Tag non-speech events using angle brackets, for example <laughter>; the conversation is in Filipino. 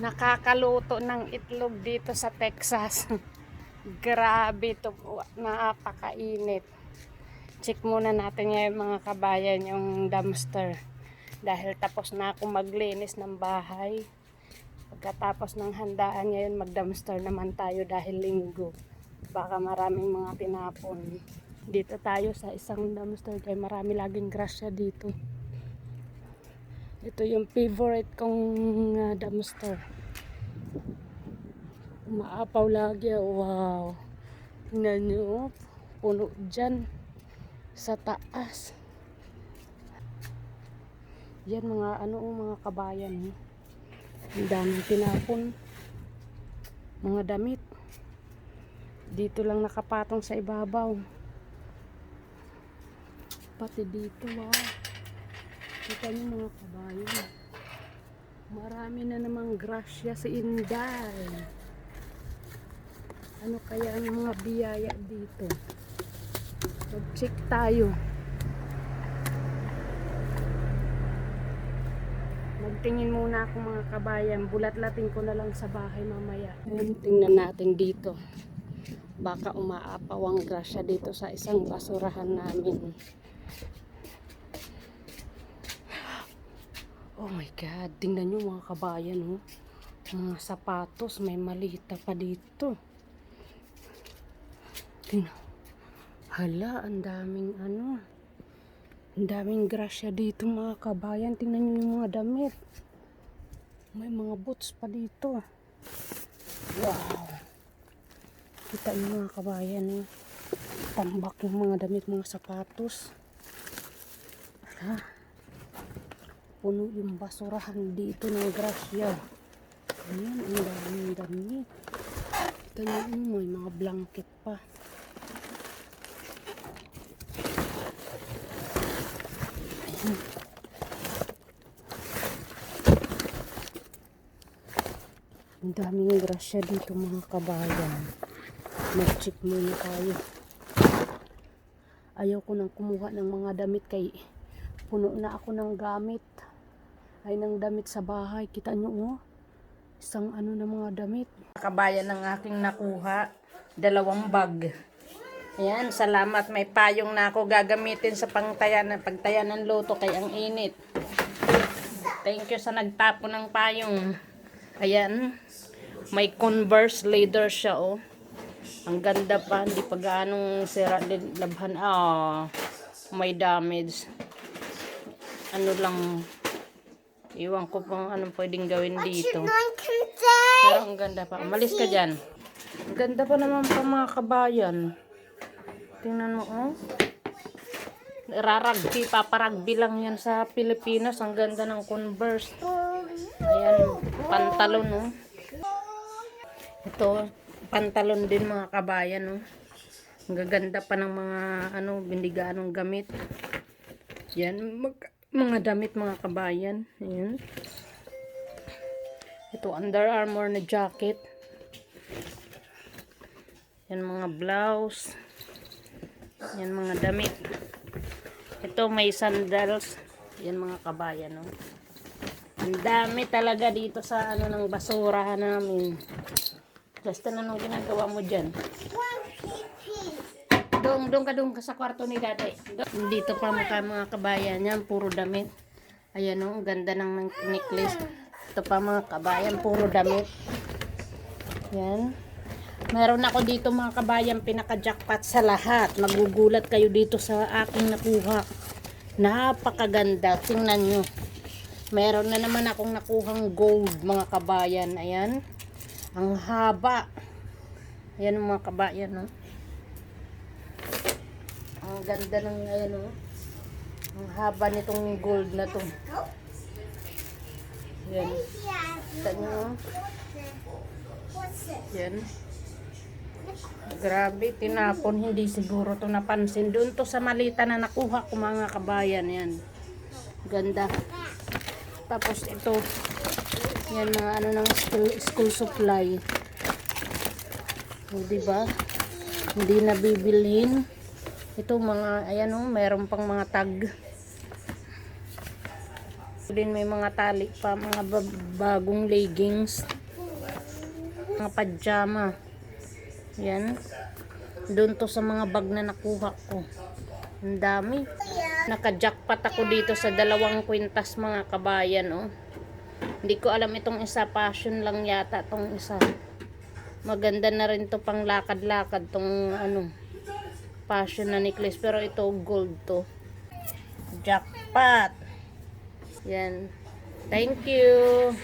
nakakaluto ng itlog dito sa Texas. <laughs> Grabe to po. Napakainit. Check muna natin ngayon mga kabayan yung dumpster. Dahil tapos na ako maglinis ng bahay. Pagkatapos ng handaan ngayon mag-dumpster naman tayo dahil linggo. Baka maraming mga tinapon. Dito tayo sa isang dumpster kaya marami laging grasya dito. Ito yung favorite kong uh, dumpster. Umaapaw lagi. Wow. Tingnan nyo. oh. Puno dyan. Sa taas. Yan mga ano oh, mga kabayan. oh. Ang daming tinapon. Mga damit. Dito lang nakapatong sa ibabaw. Pati dito, wow. Kita niyo mga kabayan. Marami na namang grasya sa Inday. Ano kaya ang mga biyaya dito? Mag-check tayo. Magtingin muna ako mga kabayan. Bulat-latin ko na lang sa bahay mamaya. Tingnan natin dito. Baka umaapaw ang grasya dito sa isang basurahan namin. Oh my God, tingnan nyo mga kabayan, oh. Mga sapatos, may malita pa dito. Tingnan. Hala, ang daming ano. Ang daming grasya dito mga kabayan. Tingnan nyo yung mga damit. May mga boots pa dito. Wow. Kita nyo mga kabayan, oh. Tambak yung mga damit, mga sapatos. Hala puno yung basurahan dito ng grasya. Ayan, ang daming dami. Ito nyo, oh, may mga blanket pa. Ayan. Ang daming grasya dito mga kabayan. Mag-check muna tayo. Ayaw ko nang kumuha ng mga damit kay puno na ako ng gamit ay ng damit sa bahay. Kita nyo oh. Isang ano na mga damit. Kabayan ng aking nakuha dalawang bag. Ayan salamat. May payong na ako gagamitin sa pangtayan pagtayan ng luto kay ang init. Thank you sa nagtapo ng payong. Ayan may converse leather siya oh. Ang ganda pa hindi pa ganong sira labhan. Ah may damage. Ano lang iwan ko pang anong pwedeng gawin dito. pero ang ganda pa. Umalis ka dyan. Ang ganda pa naman pa mga kabayan. Tingnan mo oh. Raragbi paparagbi lang yan sa Pilipinas. Ang ganda ng converse. Ayan pantalon oh. Ito pantalon din mga kabayan oh. Ang gaganda pa ng mga ano bindiganong gamit. Yan mag mga damit mga kabayan. Ayan. Ito Under Armour na jacket. Yan mga blouse. Yan mga damit. Ito may sandals. Yan mga kabayan. No? Ang dami talaga dito sa ano ng basura namin. Justin, anong ginagawa mo dyan? Doon, doon ka doon ka sa kwarto ni dati. Dito pa mukha mga kabayan yan, puro damit. Ayan o, ang ganda ng necklace. Ito pa mga kabayan, puro damit. Yan. Meron ako dito mga kabayan, pinaka-jackpot sa lahat. Magugulat kayo dito sa aking nakuha. Napakaganda. Tingnan nyo. Meron na naman akong nakuhang gold mga kabayan. Ayan. Ang haba. Ayan mga kabayan. No? Ang ganda ng ayan oh. Ang haba nitong gold na to. Yan. Kita nyo oh. Yan. Grabe, tinapon. Hindi siguro to napansin. Doon to sa malita na nakuha ko mga kabayan. Yan. Ganda. Tapos ito. Yan mga ano ng school, school supply. O, diba? Hindi na bibilhin. Ito mga, ayan o, meron pang mga tag. Din may mga tali pa, mga ba- bagong leggings. Mga pajama. Yan. Doon to sa mga bag na nakuha ko. Ang dami. Naka-jackpot ako dito sa dalawang kwintas mga kabayan, oh. Hindi ko alam itong isa, passion lang yata tong isa. Maganda na rin to pang lakad-lakad tong ano, passion na necklace. Pero ito gold to. Jackpot. Yan. Thank you.